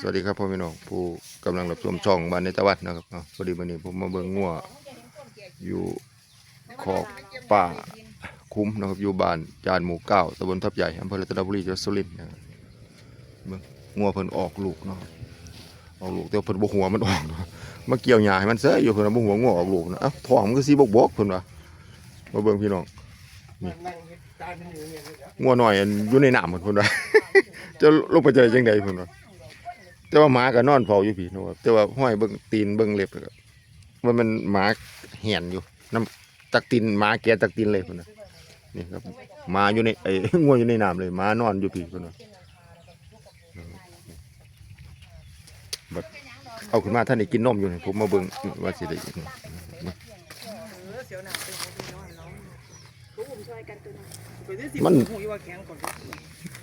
สวัสดีครับพ่อพี่น้องผู้กำลังรับชมช่องบ้านในตะวันนะครับอะพอดีวันนี้ผมมาเบิ่งงัวอยู่ขอบป่าคุ้มนะครับอยู่บ้านจานหมู่เก้าตำบลทับใหญ่อำเภอรัตนบุรีจังหวัดสุรินทร์นะครับเบิ่งงัวเพิ่นออกลูกเนาะออกลูกแต่าเพิ่นบ่หัวมันออกเนาะมาเกี่ยวหญ้าให้มันเสยอยู่เพิ่นว่าบ่หัวงัวออกลูกนะเอ้าท้องมันก็สิบกๆเพิ่นว่ามาเบิ่งพี่น้องงัวหน่อยอยู่ในน้ำเหมือนเพิ่นว่าจะลงไปเจอจังไดเพิ่นว่า แต่ว่าหมาก็นอนเฝ้าอยู่พี่เนาะแต่ว่าห้อยเบิ่งตีนเบิ่งเล็บแล้วก็ว่ามันหมาเหียนอยู่น้ำตักตีนหมาแกตักตีนเลยเพิ่นนะนี่ครับหมาอยู่ในไอ้งัวอยู่ในน้ำเลยหมานอนอยู่พี่เพิ่นว่าบัดเอาขึ้นมาท่านได้กินนมอยู่นี่ผมมาเบิ่งว่าสิได้มัน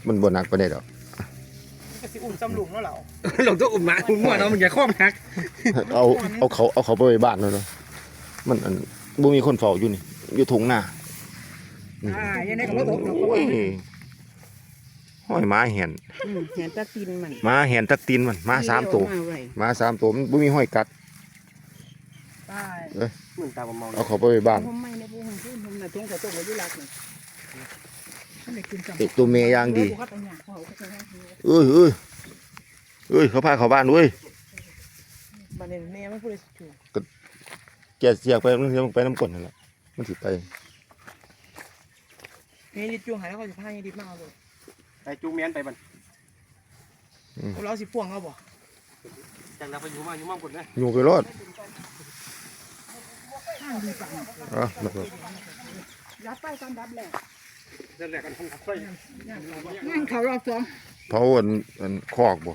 มันบ่หนักไปานใดดอก ก็สิอุ่นจำหลุมแล้วเหรอหลงตัวอุ่มหมาอุ่มหัวเนาะมันอย่าคล้องหักเอาเอาเขาเอาเขาไปไว้บ้านแล้วเนาะมันอันบ่มีคนเฝ้าอยู่นี่อยู่ทุ่งนานี่อ่ายังไงก็บ่ตกเนาะโอ้ยห้อยหมาเห็นอืมเห็นตะกินมันหมาเห็นตักตีนมันหมาสามตัวเอไว้หมาสามตัวมันบ่มีห้อยกัดตายเหมือนตาผมมองเอาเขาไปไว้บ้านผมไม่ได้พูดผมผมน่ะทงกระตกไว้อยู่หลักนี่ เด็กตัวเมยอย่างดีเขาไปหยังเขาก็จะให้เอ้ยเอ้ยเอ้ยเขาพาเข้าบ้านเว้ยบัดนี้แม่ไม่พูดเลยจูแกเสียกไปมันเสียไปน้ำก้นนั่นแหละมันสิไปแม่นี่จูหายแล้วเขาจะพายังดีมากเลยไปจูงเมียนไปบันเราสิพ่วงเขาบ่จากเราไปอยู่มาอยู่มั่งคนนะอยู่ไปรอดข้างดีปังอะแล้วก็รับไปตอนรับแหละเดิ นแหลกกันทั้งเขารอบสองเผาอันอันคอกบ่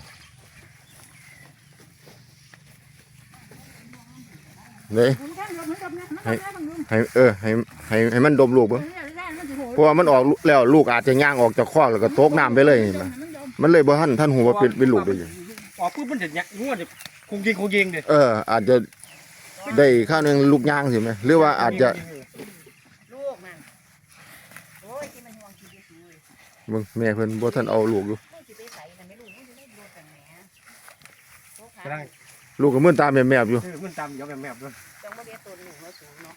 เลยผมแค่รถมันกับนะมันให้บางลุงให้เออให้ให้ให้มันดมลูกเบ่งเพราะว่ามันออกลูกแล้วลูกอาจจะย่างออกจากคอกแล้วก็ตกน้ำไปเลยเห็นไหมมันยอมมันเลยบ่ทันท่านหูว่าเป็นเป็นลูกได้ยังออกปุ๊บมันจะเนี่ยงัวจะคงยิงคงยิงเด็ดเออ อาจจะได้ข้าวหนึงลูกย่างสิไหมหรือว่าอาจจะกมันโอ้ยที่มันห่วงชีวิตอยู่ เลยเบิ่งแม่เพิ่นบ่ทันเอาลูกอยู่มึงสิไปใส่กันไม่รู้มึงสิได้ดูกันแหมโอ้กำลัขางลูกก็มึนตามแม่ๆอยู่เออมันตามเดี๋ยวแมบๆด้วยจังบ่ได้ตัวหนูเขาสูงเนาะ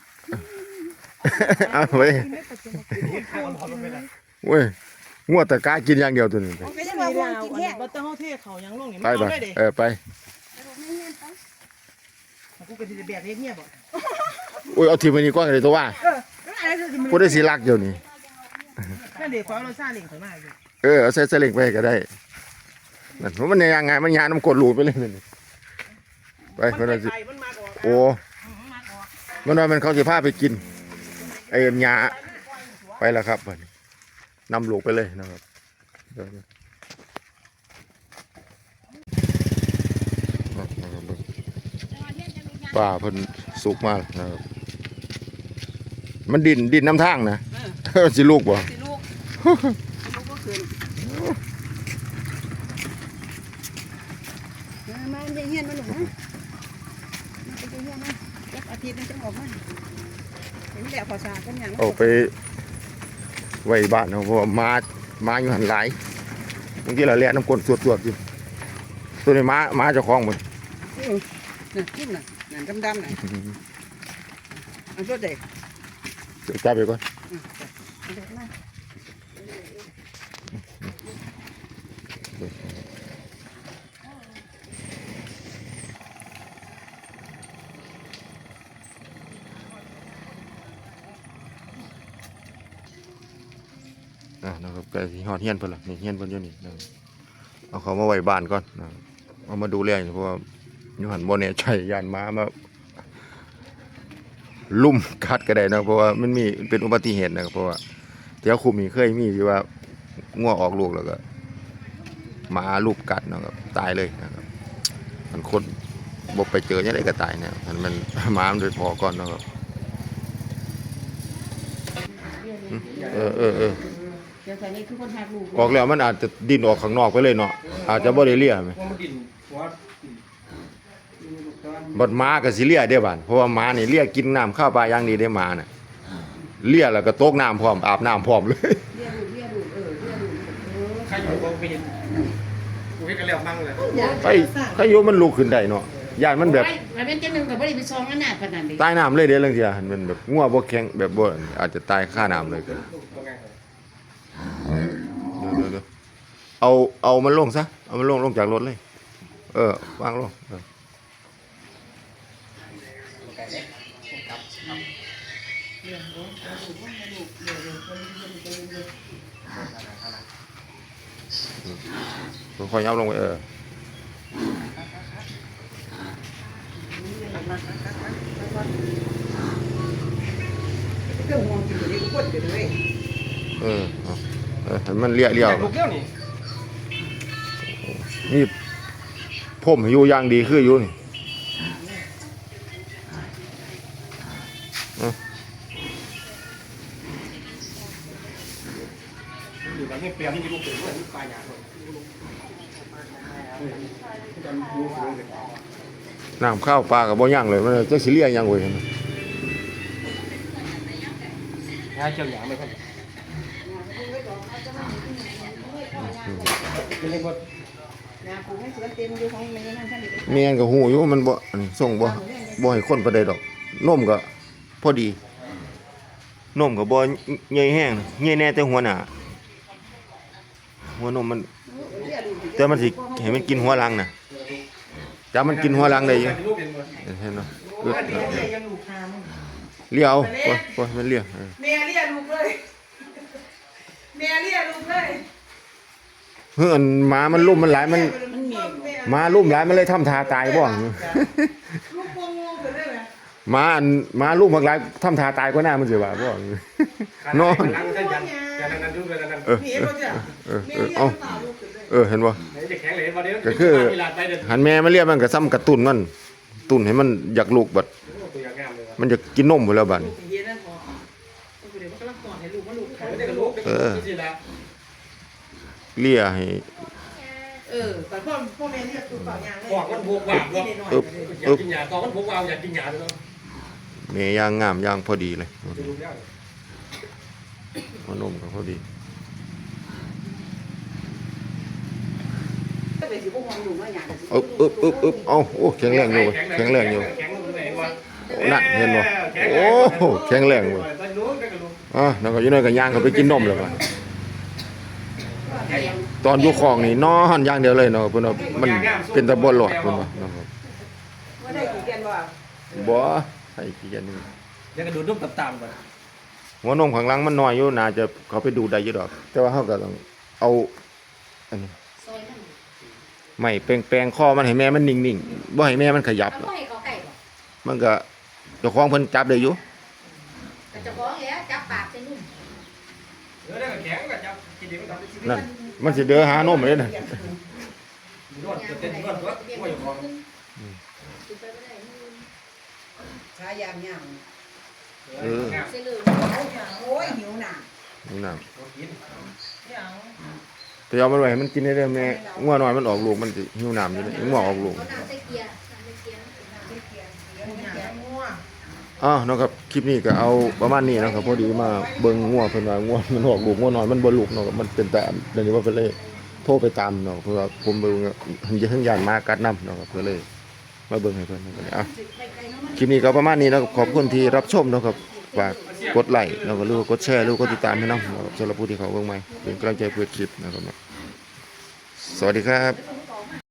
เอาเว้ยข้าวร้อนลงไปเลยเว้ยงัวตะกากินอย่างเดียวตัวนี้ไปเอาไปยังไงลาวอันนี้บัตเตอร์เฮาเทเขายังลงนี่ไปมันไปเอาได้เด้เออไปกูเป็นสิแบกเฮ็ดเงียบบ่โอ้ยเอาทีมันนี้ก่อนเลยตัวว่าเออแล้วอะไรจะมัน ผู้ได้สิรักเดี๋ยวนี้นั่น เด็กขอเราซาเล้งข่อยมาอยู่เออเอาใส่สลิงไปก็ได้นั่นเพราะมันยังไงมันยาน้ำกรดหลูดไปเลยนี่ไปมันเพิ่นไปว่าสิไกลมันมาก่อนโอ้มันว่ามันเขาสิพาไปกินไอ้หญ้าไปแล้วครับบัดนี้นำลูกไปเลยนะครับเดี๋ยวนะนะครับเบิ่งป่าเพิ่นสุกมากนะครับ มันดินดินน้ำทางนะ สิลูกบ่ สิลูกลูกก็คืน มามาเฮียนมาหนูนะมาไปเฮียนนะจักอาทิตย์นึงจะออกมาเห็นแล้วภาษากันอย่างเอาไปไว้บ้านเนาะเพราะว่ามามาอยู่หันหลายบางทีเราเลียน้ำกลนสวดๆอยู่ตัวนี้ม้าม้าเจ้าของหมดน่ะขึ้นน่ะนั่นดำๆน่ะอันตัวเด็กจับไปก่อน อะนะครับใกล้สิฮอดเฮียนเพิ่นละนี่เฮียนเพิ่นอยู่นี่นะเอาเขามาไว้บ้านก่อนนะเอามาดูแลอยู่เพราะว่าอยู่หันบ่แน่ใจย่านม้ามาลุ่มกัดก็ได้นะเพราะว่ามันมีเป็นอุบัติเหตุนะครับเพราะว่าแถวคุมนี่เคยมีที่ว่างัวออกลูกแล้วก็หมาลูกกัดนะครับตายเลยนะครับมันคนบ่ไปเจอยังไงก็ตายเนี่ยมันมันหมามันโดยพอก่อนนะครับเออเออเออ เดี๋ยวใส่นี่คือคนหักลูกออกแล้วมันอาจจะดิ้นออกข้างนอกไปเลยเนาะอาจจะบ่ได้เลียไหมว่ามันดินหัวบัดม้าก็สิเลียเด้บานเพราะว่าม้านี่เลียกินน้ำข้าวปลาอย่างดีได้ม้าน่ะเลียแล้วก็ตกน้ำพร้อมอาบน้ำพร้อมเลย เรียกลูกเรียกลูกเออเรียกลูกเออใครอยู่ก็ไปเห็นกูฮ็ดกันแล้วมั่งเลยไอ้ถ้าโยมมันลุกขึ้นได้เนาะย่านมันแบบมันเป็นจังหนึงก็บ่ได้ไปซองอันน่ะปานนั้นเด้ตายน้ำเลยเด้เรื่องเที่ยมันแบบงัวบ่แข็งแบบบ่อาจจะตายค่าน้ำเลยก็บ่ไงเดี๋ยวๆๆ เอาเอามันลงซะเอามันลงลงจากรถเลย เออวางลงเออค่อยๆเอาลงไปเออเออเออมันเลี้ยเลี้ยว ลูกเดียวนี่ นี่ผมอยู่อย่างดีคืออยู่นี่อยู่กับนี่เปลี่ยนนี่ลูกเปลี่ยนลูกปลาหยาเลยกันดูสูงเลยน้ำข้าวปลากับบ่ย่างเลยมันจะสิเลียหยังเว้ยงาเจ้าหยาไม่ค่อยเป็นเรื่องว่านะกูไม่สวนเต็มอยู่ เมียนก็ฮู้อยู่มันบ่อันนี้ส่งบ่บ่ให้คนปานใดดอกนมก็พอดีนมก็บ่ใหญ่แห้งใหญ่แน่แต่หัวหน้าหัวนมมัน แต่มันสิให้มันกินหัวหลังน่ะจับมันกินหัวหลังได้อยู่ลูกเป็นว่าเห็นเนาะเอิ้นแม่ยังลูกหามึงเลี้ยวโอ้ยโอ้ยมันเลี้ยวเออ แม่เรียกลูกเลยแม่เรียกลูกเลย เฮ้ยอันหมามันลุ่มมันหลายมันมันมีหมาลุ่มหลายมันเลยทำทาตายบ่ลูกพวงงงกันได้ไหมหมาอันหมาลุ่มบักหลายทำทาตายกว่าหน้ามันสิว่าบ่ นอนนั่งกันยันยันนั่นดูเลยนั่นเออมีเห็นป่ะจ๊ะเออแม่เออเรียกเอ้าต่าลูกกันเลยเออเห็นบ่จะแข็งเลยวันนี้ก็คือ มีลาดไปเดินหันแม่มาเรียกมันก็ซ้ำกระตุ้นมันตุ้นให้มันอยากลูกบัดตัวอย่างงามเลยว่ะมันจะกินนมพุ่นแล้วบัด ลูกเย็นนั่นพอเดี๋ยวมันกำลังกอดให้ลูกว่าลูกเขาไม่ได้กับลูกก็สิละ เลียให้ เออแต่พ่อพ่อแม่เรียกตัวเปล่ายางเลยบอกมันพวกว่าว่าอึบอยากกินหยาตอนมันพวกว่าอยากกินหยาเลยเนาะแม่ย่างงามย่างพอดีเลยจะรู้แล้วหัวนมก็พอดีก็ไปสิพวกมองดูว่าอย่างอึบอึบอึบอึบเอ้าโอ้แข็งแรงอยู่เว้ยแข็งแรงอยู่แข็งแรงว่ะโอ้นั่นเห็นบ่โอ้โหแข็งแรงเว้ยไปรู้ไปกับลูกอะแล้วก็อยู่นั่นก็ย่างเขาไปกินนมแล้วบัด ตอนอยู่คลองนี่นอนอย่างเดียวเลยเนาะเพิ่นว่ามันเป็นตะบ่หลอดเพิ่นว่าเนาะครับว่าได้กี่แกนบ่บ่ให้กินนี่ยังกระดูดนุ่มต่ำๆก่อนหัวนมข้างหลังมันน้อยอยู่น่าจะเขาไปดูได้อยู่ดอก แต่ว่าเฮาก็ต้องเอาอันนี้ซอยมันไม่แปลงๆคอมันให้แม่มันนิ่งๆบ่ให้แม่มันขยับเอาบ่ให้เขาไก่บ่มันก็เจ้าของเพิ่นจับได้อยู่ นดีก็จับนั่นมันสิเด้อหานมเลยน่ะนวดเต้นนวดตัวว่าอยู่ของสิไปบ่ได้มือชายามย่างเออใส่เลยโอ้ยหิวหนานี่น่ะกินอย่างแต่เอามันไว้ให้มันกินได้เด้อแม่งัวน้อยมันออกลูกมันสิหิวน้ำอยู่เด้งัวออกลูก อ้าวนะครับคลิปนี้ก็เอาประมาณนี้นะครับพอดีมาเบิ่งงัวเพิ่นว่างัวมันออกลูกงัวน้อยมันบ่ลูกเนาะครับมันเป็นแต่เดี๋ยวนี้ว่าเพิ่นเลยโทรไปตามเนาะเพราะว่าผมเบิ่งว่าเพิ่นจะเพิ่งยานมากัดนํเนาะครับเพิ่นเลยมาเบิ่งให้เพิ่นนะครับอะคลิปนี้ก็ประมาณนี้นะครับขอบคุณที่รับชมเนาะครับฝากกดไลค์แล้วก็รือว่ากดแชร์รือว่ากดติดตามให้นำสำหรับผู้ที่เขาเบิ่งใหม่เป็นกำลังใจเพื่อคลิปนะครับสวัสดีครับ